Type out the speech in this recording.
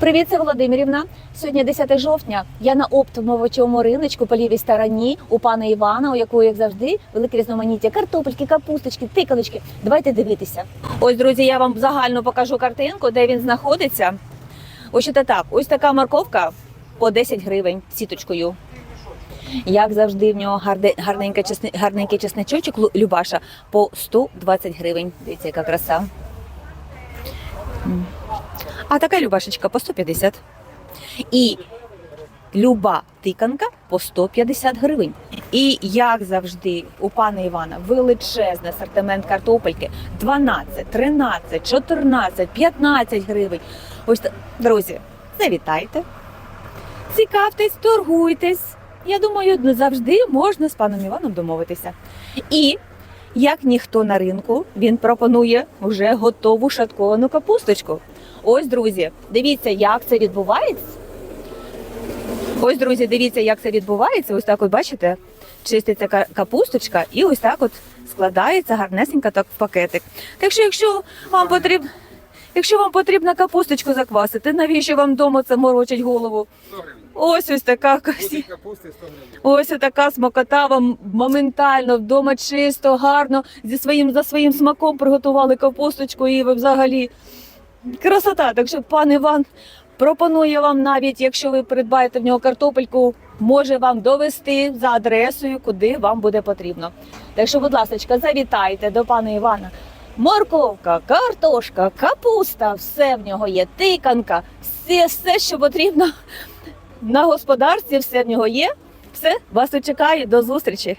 Привіт, це Володимирівна. Сьогодні 10 жовтня. Я на оптовому риночку по лівій стороні у пана Івана, у якого, як завжди, велике різноманіття картопельки, капусточки, тикалочки. Давайте дивитися. Ось, друзі, я вам загально покажу картинку, де він знаходиться. Ось що так. Ось така морковка по 10 гривень сіточкою. Як завжди, в нього гарненький чесничочок Любаша по 120 гривень. Дивіться, яка краса. А така Любашечка по 150. І люба тиканка по 150 гривень. І як завжди, у пана Івана величезний асортимент картопельки 12, 13, 14, 15 гривень. Ось друзі, завітайте, цікавтесь, торгуйтесь. Я думаю, завжди можна з паном Іваном домовитися. І як ніхто на ринку, він пропонує вже готову шатковану капусточку. Ось, друзі, дивіться, як це відбувається. Ось, друзі, дивіться, як це відбувається. Ось так, от бачите, чиститься капусточка, і ось так от складається гарнесенько так в пакетик. Так що, якщо вам потрібно. Якщо вам потрібно капусточку заквасити, навіщо вам вдома це морочить голову? 100 гривень. Ось ось така Кусик капусти 100 гривень. Ось така смакота вам моментально вдома чисто, гарно зі своїм за своїм смаком приготували капусточку і ви взагалі красота. Так що пан Іван пропонує вам навіть, якщо ви придбаєте в нього картопельку, може вам довести за адресою, куди вам буде потрібно. Так що, будь ласка, завітайте до пана Івана. Морковка, картошка, капуста, все в нього є, тиканка, все, все, що потрібно на господарстві, все в нього є. Все, вас чекає. До зустрічі.